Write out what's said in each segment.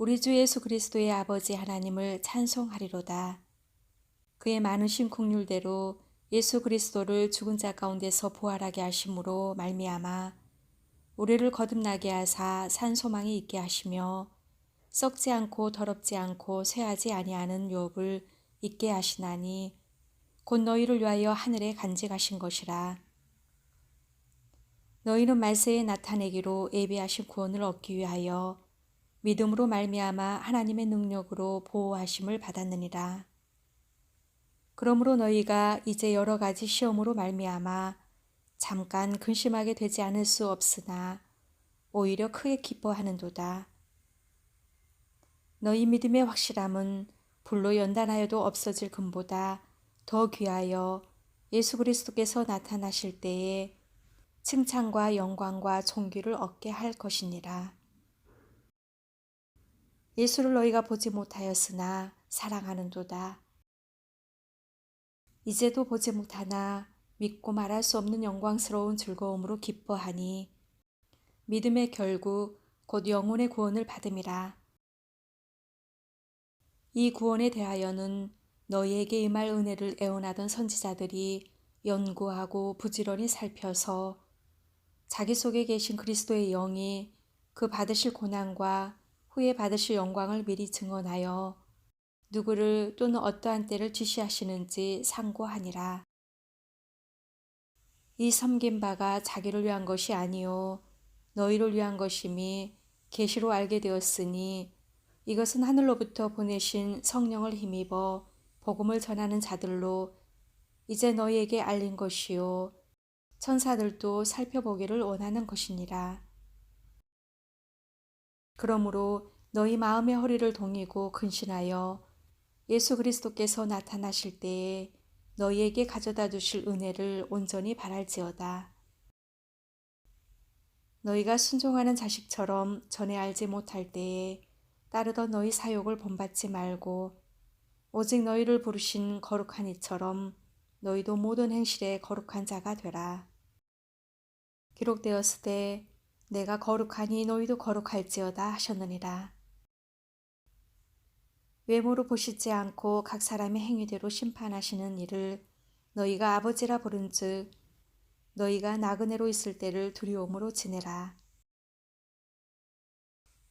우리 주 예수 그리스도의 아버지 하나님을 찬송하리로다. 그의 많으신 국률대로 예수 그리스도를 죽은 자 가운데서 부활하게 하심으로 말미암아 우리를 거듭나게 하사 산 소망이 있게 하시며 썩지 않고 더럽지 않고 쇠하지 아니하는 욥을 있게 하시나니 곧 너희를 위하여 하늘에 간직하신 것이라. 너희는 말세에 나타내기로 예비하신 구원을 얻기 위하여 믿음으로 말미암아 하나님의 능력으로 보호하심을 받았느니라. 그러므로 너희가 이제 여러 가지 시험으로 말미암아 잠깐 근심하게 되지 않을 수 없으나 오히려 크게 기뻐하는도다. 너희 믿음의 확실함은 불로 연단하여도 없어질 금보다 더 귀하여 예수 그리스도께서 나타나실 때에 칭찬과 영광과 존귀를 얻게 할 것이니라. 예수를 너희가 보지 못하였으나 사랑하는도다. 이제도 보지 못하나 믿고 말할 수 없는 영광스러운 즐거움으로 기뻐하니 믿음의 결국 곧 영혼의 구원을 받음이라. 이 구원에 대하여는 너희에게 임할 은혜를 애원하던 선지자들이 연구하고 부지런히 살펴서 자기 속에 계신 그리스도의 영이 그 받으실 고난과 후에 받으실 영광을 미리 증언하여 누구를 또는 어떠한 때를 지시하시는지 상고하니라. 이 섬긴 바가 자기를 위한 것이 아니요 너희를 위한 것임이 계시로 알게 되었으니 이것은 하늘로부터 보내신 성령을 힘입어 복음을 전하는 자들로 이제 너희에게 알린 것이요 천사들도 살펴보기를 원하는 것이니라. 그러므로 너희 마음의 허리를 동이고 근신하여 예수 그리스도께서 나타나실 때에 너희에게 가져다 주실 은혜를 온전히 바랄지어다. 너희가 순종하는 자식처럼 전에 알지 못할 때에 따르던 너희 사욕을 본받지 말고 오직 너희를 부르신 거룩한 이처럼 너희도 모든 행실에 거룩한 자가 되라. 기록되었을 때 내가 거룩하니 너희도 거룩할지어다 하셨느니라. 외모로 보시지 않고 각 사람의 행위대로 심판하시는 이를 너희가 아버지라 부른즉 너희가 나그네로 있을 때를 두려움으로 지내라.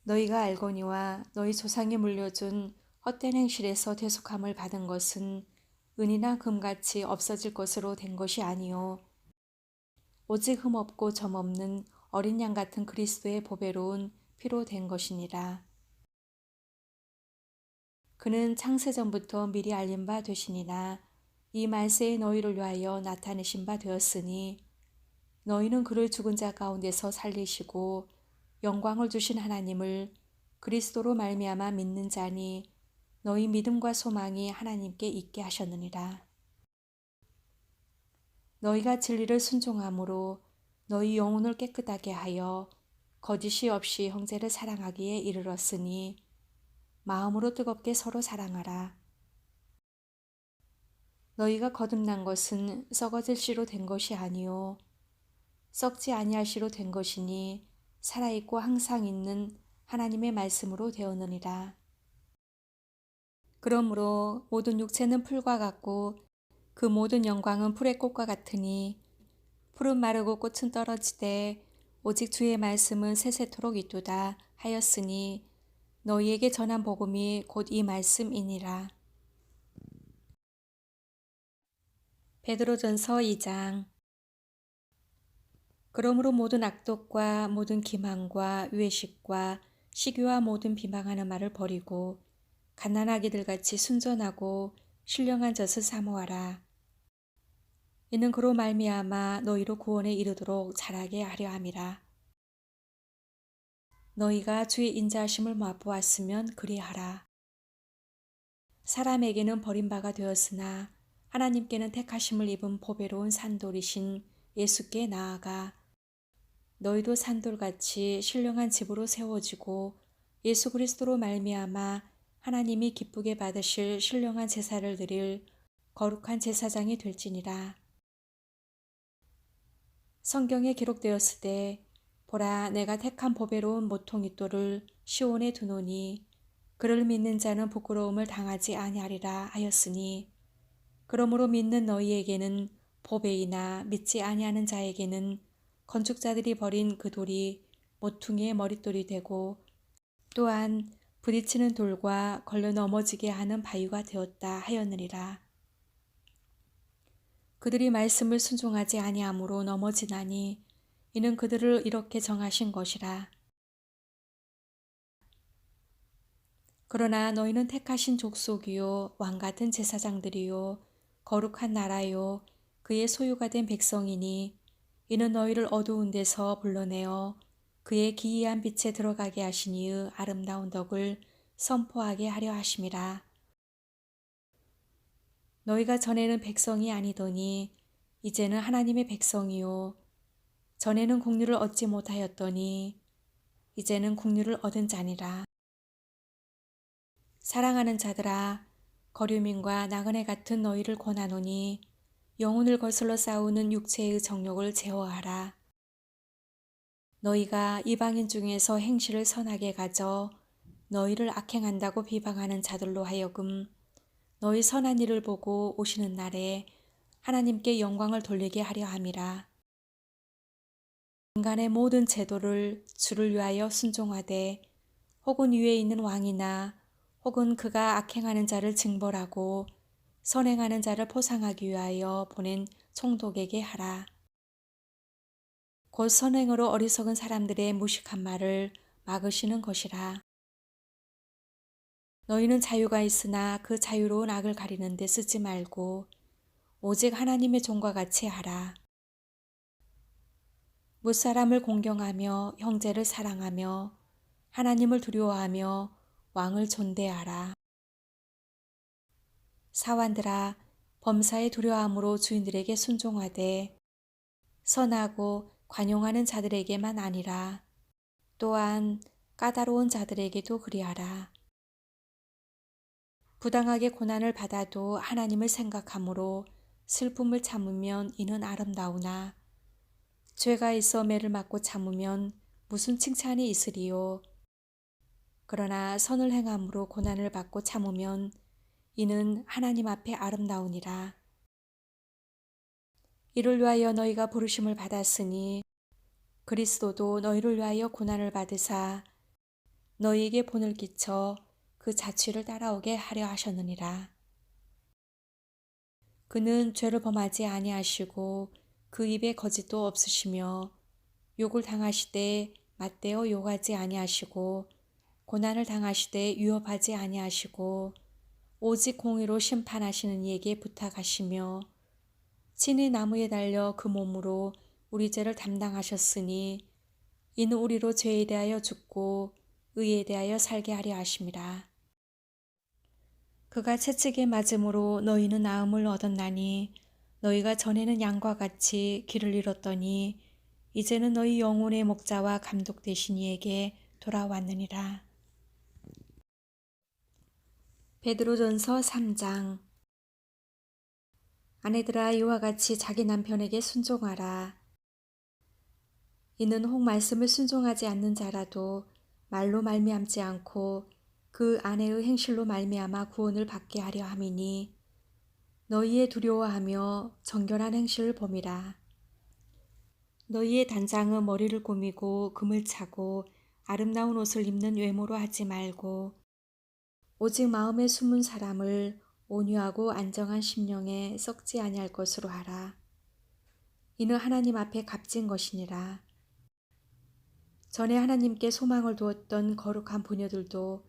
너희가 알거니와 너희 조상이 물려준 헛된 행실에서 대속함을 받은 것은 은이나 금같이 없어질 것으로 된 것이 아니요 오직 흠없고 점없는 어린 양 같은 그리스도의 보배로운 피로 된 것이니라. 그는 창세전부터 미리 알린 바 되시니나 이 말세에 너희를 위하여 나타내신 바 되었으니 너희는 그를 죽은 자 가운데서 살리시고 영광을 주신 하나님을 그리스도로 말미암아 믿는 자니 너희 믿음과 소망이 하나님께 있게 하셨느니라. 너희가 진리를 순종함으로 너희 영혼을 깨끗하게 하여 거짓이 없이 형제를 사랑하기에 이르렀으니 마음으로 뜨겁게 서로 사랑하라. 너희가 거듭난 것은 썩어질 씨로 된 것이 아니요 썩지 아니할 씨로 된 것이니 살아 있고 항상 있는 하나님의 말씀으로 되었느니라. 그러므로 모든 육체는 풀과 같고 그 모든 영광은 풀의 꽃과 같으니 푸른 마르고 꽃은 떨어지되 오직 주의 말씀은 세세토록 있도다 하였으니 너희에게 전한 복음이 곧 이 말씀이니라. 베드로전서 2장 그러므로 모든 악독과 모든 기망과 외식과 시기와 모든 비방하는 말을 버리고 갓난아기들 같이 순전하고 신령한 젖을 사모하라. 이는 그로 말미암아 너희로 구원에 이르도록 자라게 하려 함이라. 너희가 주의 인자하심을 맛보았으면 그리하라. 사람에게는 버림바가 되었으나 하나님께는 택하심을 입은 보배로운 산돌이신 예수께 나아가 너희도 산돌같이 신령한 집으로 세워지고 예수 그리스도로 말미암아 하나님이 기쁘게 받으실 신령한 제사를 드릴 거룩한 제사장이 될지니라. 성경에 기록되었을 때 보라 내가 택한 보배로운 모퉁이돌을 시온에 두노니 그를 믿는 자는 부끄러움을 당하지 아니하리라 하였으니 그러므로 믿는 너희에게는 보배이나 믿지 아니하는 자에게는 건축자들이 버린 그 돌이 모퉁이의 머릿돌이 되고 또한 부딪히는 돌과 걸려 넘어지게 하는 바위가 되었다 하였느니라. 그들이 말씀을 순종하지 아니함으로 넘어지나니 이는 그들을 이렇게 정하신 것이라. 그러나 너희는 택하신 족속이요 왕 같은 제사장들이요 거룩한 나라요 그의 소유가 된 백성이니 이는 너희를 어두운 데서 불러내어 그의 기이한 빛에 들어가게 하시니의 아름다운 덕을 선포하게 하려 하심이라. 너희가 전에는 백성이 아니더니 이제는 하나님의 백성이요 전에는 국류를 얻지 못하였더니 이제는 국류를 얻은 자니라. 사랑하는 자들아 거류민과 나그네 같은 너희를 권하노니 영혼을 거슬러 싸우는 육체의 정욕을 제어하라. 너희가 이방인 중에서 행실을 선하게 가져 너희를 악행한다고 비방하는 자들로 하여금 너희 선한 일을 보고 오시는 날에 하나님께 영광을 돌리게 하려 함이라. 인간의 모든 제도를 주를 위하여 순종하되 혹은 위에 있는 왕이나 혹은 그가 악행하는 자를 징벌하고 선행하는 자를 포상하기 위하여 보낸 총독에게 하라. 곧 선행으로 어리석은 사람들의 무식한 말을 막으시는 것이라. 너희는 자유가 있으나 그 자유로운 악을 가리는 데 쓰지 말고 오직 하나님의 종과 같이 하라. 무사람을 공경하며 형제를 사랑하며 하나님을 두려워하며 왕을 존대하라. 사환들아 범사의 두려움으로 주인들에게 순종하되 선하고 관용하는 자들에게만 아니라 또한 까다로운 자들에게도 그리하라. 부당하게 고난을 받아도 하나님을 생각함으로 슬픔을 참으면 이는 아름다우나 죄가 있어 매를 맞고 참으면 무슨 칭찬이 있으리요. 그러나 선을 행함으로 고난을 받고 참으면 이는 하나님 앞에 아름다우니라. 이를 위하여 너희가 부르심을 받았으니 그리스도도 너희를 위하여 고난을 받으사 너희에게 본을 끼쳐 그 자취를 따라오게 하려 하셨느니라. 그는 죄를 범하지 아니하시고 그 입에 거짓도 없으시며 욕을 당하시되 맞대어 욕하지 아니하시고 고난을 당하시되 위협하지 아니하시고 오직 공의로 심판하시는 이에게 부탁하시며 친히 나무에 달려 그 몸으로 우리 죄를 담당하셨으니 이는 우리로 죄에 대하여 죽고 의에 대하여 살게 하려 하심이라. 그가 채찍에 맞음으로 너희는 나음을 얻었나니 너희가 전에는 양과 같이 길을 잃었더니 이제는 너희 영혼의 목자와 감독 되신 이에게 돌아왔느니라. 베드로전서 3장 아내들아 이와 같이 자기 남편에게 순종하라. 이는 혹 말씀을 순종하지 않는 자라도 말로 말미암지 않고 그 아내의 행실로 말미암아 구원을 받게 하려 함이니 너희의 두려워하며 정결한 행실을 범이라. 너희의 단장은 머리를 꾸미고 금을 차고 아름다운 옷을 입는 외모로 하지 말고 오직 마음에 숨은 사람을 온유하고 안정한 심령에 썩지 아니할 것으로 하라. 이는 하나님 앞에 값진 것이니라. 전에 하나님께 소망을 두었던 거룩한 부녀들도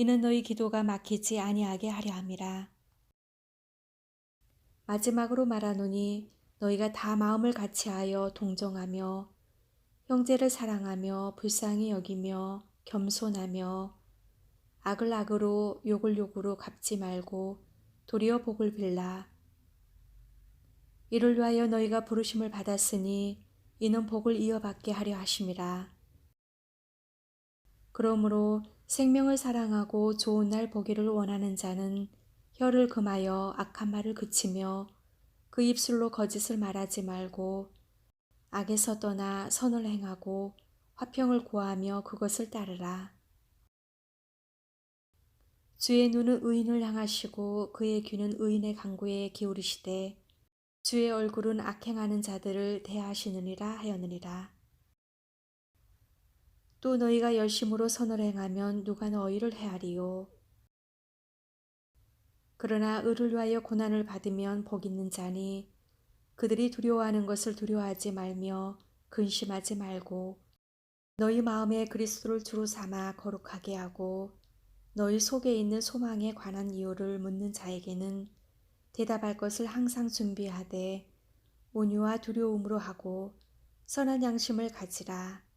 이는 너희 기도가 막히지 아니하게 하려 함이라 마지막으로 말하노니 너희가 다 마음을 같이하여 동정하며 형제를 사랑하며 불쌍히 여기며 겸손하며 악을 악으로 욕을 욕으로 갚지 말고 도리어 복을 빌라. 이를 위하여 너희가 부르심을 받았으니 이는 복을 이어받게 하려 하심이라. 그러므로 생명을 사랑하고 좋은 날 보기를 원하는 자는 혀를 금하여 악한 말을 그치며 그 입술로 거짓을 말하지 말고 악에서 떠나 선을 행하고 화평을 구하며 그것을 따르라. 주의 눈은 의인을 향하시고 그의 귀는 의인의 강구에 기울이시되 주의 얼굴은 악행하는 자들을 대하시느니라 하였느니라. 또 너희가 열심으로 선을 행하면 누가 너희를 헤아리요. 그러나 의를 위하여 고난을 받으면 복 있는 자니 그들이 두려워하는 것을 두려워하지 말며 근심하지 말고 너희 마음에 그리스도를 주로 삼아 거룩하게 하고 너희 속에 있는 소망에 관한 이유를 묻는 자에게는 대답할 것을 항상 준비하되 온유와 두려움으로 하고 선한 양심을 가지라.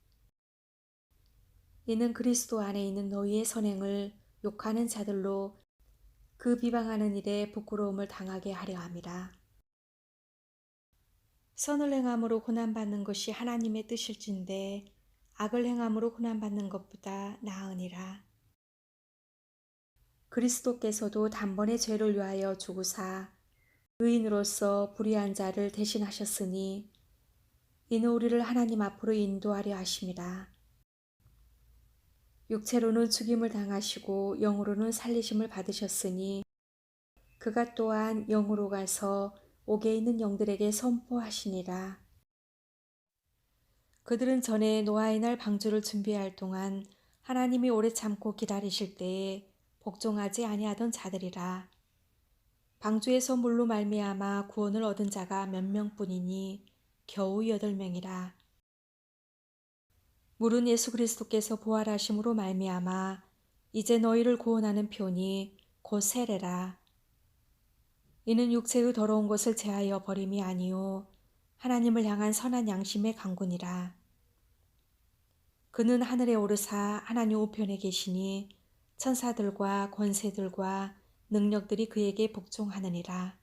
이는 그리스도 안에 있는 너희의 선행을 욕하는 자들로 그 비방하는 일에 부끄러움을 당하게 하려 함이라. 선을 행함으로 고난받는 것이 하나님의 뜻일진데 악을 행함으로 고난받는 것보다 나으니라. 그리스도께서도 단번에 죄를 위하여 죽으사 의인으로서 불의한 자를 대신하셨으니 이는 우리를 하나님 앞으로 인도하려 하심이라. 육체로는 죽임을 당하시고 영으로는 살리심을 받으셨으니 그가 또한 영으로 가서 옥에 있는 영들에게 선포하시니라. 그들은 전에 노아의 날 방주를 준비할 동안 하나님이 오래 참고 기다리실 때에 복종하지 아니하던 자들이라. 방주에서 물로 말미암아 구원을 얻은 자가 몇 명뿐이니 겨우 여덟 명이라. 물은 예수 그리스도께서 부활하심으로 말미암아 이제 너희를 구원하는 표니 곧 세례라. 이는 육체의 더러운 것을 제하여 버림이 아니요 하나님을 향한 선한 양심의 강군이라. 그는 하늘에 오르사 하나님 우편에 계시니 천사들과 권세들과 능력들이 그에게 복종하느니라.